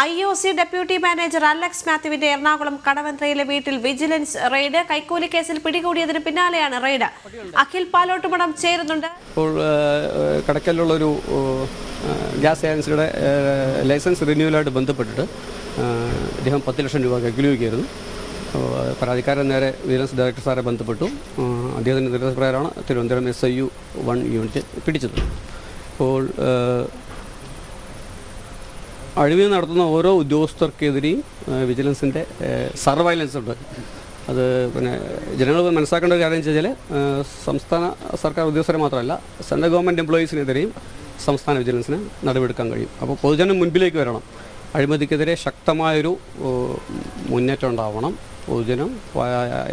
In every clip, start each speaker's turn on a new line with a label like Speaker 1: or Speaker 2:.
Speaker 1: I O C deputy manager Alex മാത്യുവിന്റെ Ernakulam കടവന്ത്രയിലെ വീട്ടിൽ vigilance raid. കൈക്കൂലി കേസിൽ പിടികൂടിയതിന് പിന്നാലെയാണ് റെയ്ഡ്. അഖിൽ പാലോട്ടുമടം ചേരുന്നുണ്ട്.
Speaker 2: ഇപ്പോൾ കടക്കലുള്ളൊരു ഗ്യാസ് ഏജൻസിയുടെ ലൈസൻസ് റിന്യൂവലായിട്ട് ബന്ധപ്പെട്ടിട്ട് അദ്ദേഹം പത്ത് ലക്ഷം രൂപ കൈക്കൂലിക്കായിരുന്നു പരാതിക്കാരൻ നേരെ വിജിലൻസ് ഡയറക്ടർ സാറെ ബന്ധപ്പെട്ടു. അദ്ദേഹത്തിന്റെ നിർദ്ദേശപ്രകാരമാണ് Thiruvananthapuram S I U one unit പിടിച്ചത്. അപ്പോൾ അഴിമതി നടത്തുന്ന ഓരോ ഉദ്യോഗസ്ഥർക്കെതിരെയും വിജിലൻസിന്റെ സർവൈലൻസ് ഉണ്ട് അത് പിന്നെ ജനങ്ങൾ മനസ്സിലാക്കേണ്ട ഒരു കാര്യം വെച്ചാൽ സംസ്ഥാന സർക്കാർ ഉദ്യോഗസ്ഥരെ മാത്രമല്ല സെൻട്രൽ ഗവൺമെന്റ് എംപ്ലോയീസിനെതിരെയും സംസ്ഥാന വിജിലൻസിന് നടപടിയെടുക്കാൻ കഴിയും. അപ്പോൾ പൊതുജനം മുൻപിലേക്ക് വരണം. അഴിമതിക്കെതിരെ ശക്തമായൊരു മുന്നേറ്റം ഉണ്ടാവണം. പൊതുജനം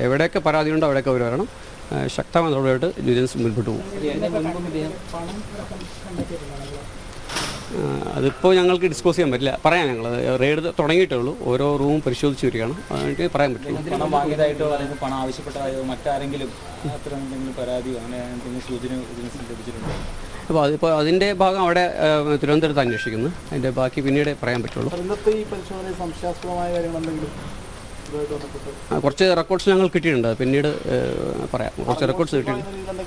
Speaker 2: എവിടെയൊക്കെ പരാതിയുണ്ടോ അവിടെയൊക്കെ അവർ വരണം. ശക്തമായ നടപടിയായിട്ട് വിജിലൻസ് മുൻപോട്ട് പോകും. അതിപ്പോൾ ഞങ്ങൾക്ക് ഡിസ്കസ് ചെയ്യാൻ പറ്റില്ല. പറയാം ഞങ്ങൾ റെയ്ഡ് തുടങ്ങിയിട്ടേ ഉള്ളൂ ഓരോ റൂമും പരിശോധിച്ച് വരികയാണ്. അതിന് പറയാൻ പറ്റില്ല.
Speaker 3: പണം വാങ്ങിയതായിട്ടോ അല്ലെങ്കിൽ പണം ആവശ്യപ്പെട്ടതായോ മറ്റാരെങ്കിലും അത്തരം എന്തെങ്കിലും പരാതിയോ അങ്ങനെ എന്തെങ്കിലും സൂചന ലഭിച്ചിട്ടുണ്ടോ?
Speaker 2: അപ്പോൾ അതിപ്പോൾ അതിന്റെ ഭാഗം അവിടെ തിരുവനന്തപുരത്ത് അന്വേഷിക്കുന്നു. അതിന്റെ ബാക്കി പിന്നീട് പറയാൻ പറ്റുള്ളൂ.
Speaker 4: ഇന്നത്തെ ഈ പരിശോധനയിൽ സംശയാസ്പദമായ
Speaker 2: ആ, കുറച്ച് റെക്കോർഡ്സ് ഞങ്ങൾ കിട്ടിയിട്ടുണ്ട്. പിന്നീട് പറയാം. കുറച്ച് റെക്കോർഡ്സ് കിട്ടിയിട്ടുണ്ട്.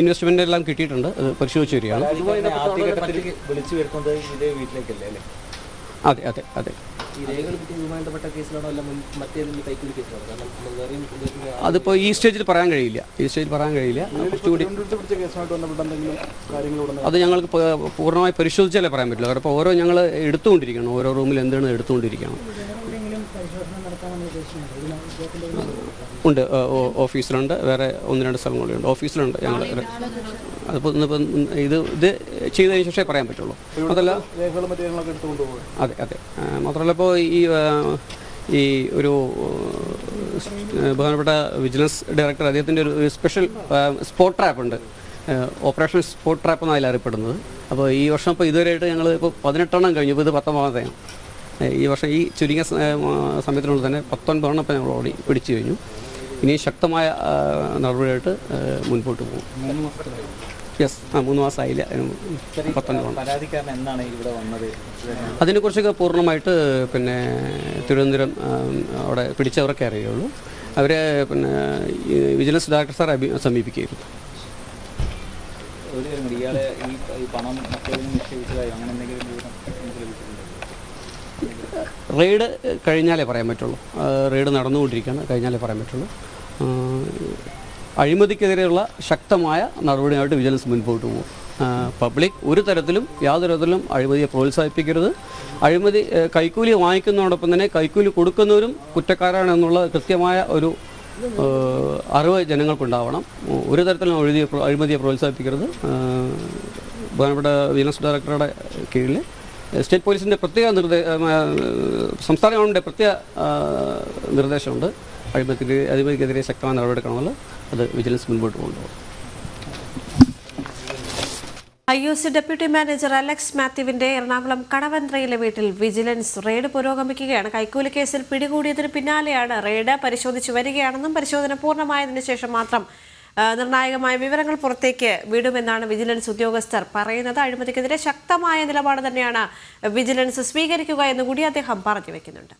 Speaker 2: ഇൻവെസ്റ്റ്മെന്റ് എല്ലാം കിട്ടിയിട്ടുണ്ട്. അത് പരിശോധിച്ച് വരികയാണ്.
Speaker 3: പരാതിക്കാരനെ ആദ്യഘട്ടത്തിൽ വിളിച്ചു വരുന്നത് ഇതേ വീട്ടിലേക്കല്ലേ അല്ലേ?
Speaker 2: അതെ അതെ അതെ. അതിപ്പോൾ ഈ സ്റ്റേജിൽ പറയാൻ കഴിയില്ല. ഈ സ്റ്റേജിൽ പറയാൻ കഴിയില്ല. കുറച്ചുകൂടി അത് ഞങ്ങൾക്ക് പൂർണമായി പരിശോധിച്ചാലേ പറയാൻ പറ്റില്ല കാരണം ഇപ്പോൾ ഓരോ ഞങ്ങൾ എടുത്തുകൊണ്ടിരിക്കണം ഓരോ റൂമിൽ എന്താണ് എടുത്തുകൊണ്ടിരിക്കണം ഉണ്ട്. ഓ- ഓ- ഓഫീസിലുണ്ട്. വേറെ ഒന്ന് രണ്ട് ഉണ്ട്. ഓഫീസിലുണ്ട് ഞങ്ങൾ അതിപ്പോൾ ഇന്നിപ്പം ഇത് ഇത് ചെയ്തതിന് ശേഷമേ പറയാൻ പറ്റുള്ളൂ. അതല്ല അതെ അതെ. മാത്രമല്ല ഇപ്പോൾ ഈ ഈ ഒരു ബഹുമാനപ്പെട്ട വിജിലൻസ് ഡയറക്ടർ അദ്ദേഹത്തിന്റെ ഒരു സ്പെഷ്യൽ സ്പോട്ട് ട്രാപ്പ് ഉണ്ട്. ഓപ്പറേഷൻ സ്പോട്ട് ട്രാപ്പ് എന്നാണ് അതിൽ അറിയപ്പെടുന്നത്. അപ്പോൾ ഈ വർഷം ഇപ്പോൾ ഇതുവരെയായിട്ട് ഞങ്ങൾ ഇപ്പോൾ പതിനെട്ടെണ്ണം കഴിഞ്ഞു. ഇപ്പോൾ ഇത് പത്തൊമ്പതാമത്തെയാണ് ഈ വർഷം ഈ ചുരുങ്ങിയ സമയത്തിനുള്ളിൽ തന്നെ പത്തൊൻപതെണ്ണം ഇപ്പം ഞങ്ങൾ ഓടി പിടിച്ചു കഴിഞ്ഞു. ഇനി ശക്തമായ നടപടിയായിട്ട് മുൻപോട്ട് പോകും. യെസ് ആ മൂന്ന് മാസമായില്ല. പത്തൊൻപതെണ്ണം. അതിനെക്കുറിച്ചൊക്കെ പൂർണമായിട്ട് പിന്നെ തിരുവനന്തപുരം അവിടെ പിടിച്ചവരൊക്കെ അറിയുള്ളൂ. അവരെ പിന്നെ വിജിലൻസ് ഡയറക്ടർ സാർ അഭി സമീപിക്കുകയായിരുന്നു.
Speaker 3: ഒരു കാര്യം ഇയാളെ ഈ ഈ പണം മറ്റേതിനും നിക്ഷേപിച്ചതായോ അങ്ങനെ എന്തെങ്കിലും വിവരം നിങ്ങൾക്ക് ലഭിച്ചിട്ടുണ്ടോ?
Speaker 2: റെയ്ഡ് കഴിഞ്ഞാലേ പറയാൻ പറ്റുള്ളൂ. റെയ്ഡ് നടന്നുകൊണ്ടിരിക്കുകയാണ് കഴിഞ്ഞാലേ പറയാൻ പറ്റുള്ളൂ. അഴിമതിക്കെതിരെയുള്ള ശക്തമായ നടപടിയായിട്ട് വിജിലൻസ് മുൻപോട്ട് പോകും. പബ്ലിക് ഒരു തരത്തിലും യാതൊരു തരത്തിലും അഴിമതിയെ പ്രോത്സാഹിപ്പിക്കരുത്. അഴിമതി കൈക്കൂലി വാങ്ങിക്കുന്നതോടൊപ്പം തന്നെ കൈക്കൂലി കൊടുക്കുന്നവരും കുറ്റക്കാരാണെന്നുള്ള കൃത്യമായ ഒരു അറിവ് ജനങ്ങൾക്കുണ്ടാവണം. ഒരു തരത്തിലും അഴിമതിയെ അഴിമതിയെ പ്രോത്സാഹിപ്പിക്കരുത്. പ്രധാനപ്പെട്ട വിജിലൻസ് ഡയറക്ടറുടെ കീഴിൽ സ്റ്റേറ്റ് പോലീസിന്റെ പ്രത്യേക നിർദ്ദേ സംസ്ഥാന ഗവൺമെന്റിന്റെ പ്രത്യേക നിർദ്ദേശമുണ്ട്. അഴിമതിക്കെതിരെ അഴിമതിക്കെതിരെ ശക്തമായ നടപടിയെടുക്കണമെന്ന് അത് വിജിലൻസ് മുൻപോട്ട് കൊണ്ടുപോകും.
Speaker 1: I O C deputy manager Alex മാത്യുവിന്റെ Ernakulam കടവന്ത്രയിലെ വീട്ടിൽ വിജിലൻസ് റെയ്ഡ് പുരോഗമിക്കുകയാണ്. കൈക്കൂലി കേസിൽ പിടികൂടിയതിന് പിന്നാലെയാണ് റെയ്ഡ് പരിശോധിച്ചു വരികയാണെന്നും പരിശോധന പൂർണമായതിനു ശേഷം മാത്രം നിർണായകമായ വിവരങ്ങൾ പുറത്തേക്ക് വിടുമെന്നാണ് വിജിലൻസ് ഉദ്യോഗസ്ഥർ പറയുന്നത്. അഴിമതിക്കെതിരെ ശക്തമായ നിലപാട് തന്നെയാണ് വിജിലൻസ് സ്വീകരിക്കുക എന്നുകൂടി അദ്ദേഹം പറഞ്ഞു വെക്കുന്നുണ്ട്.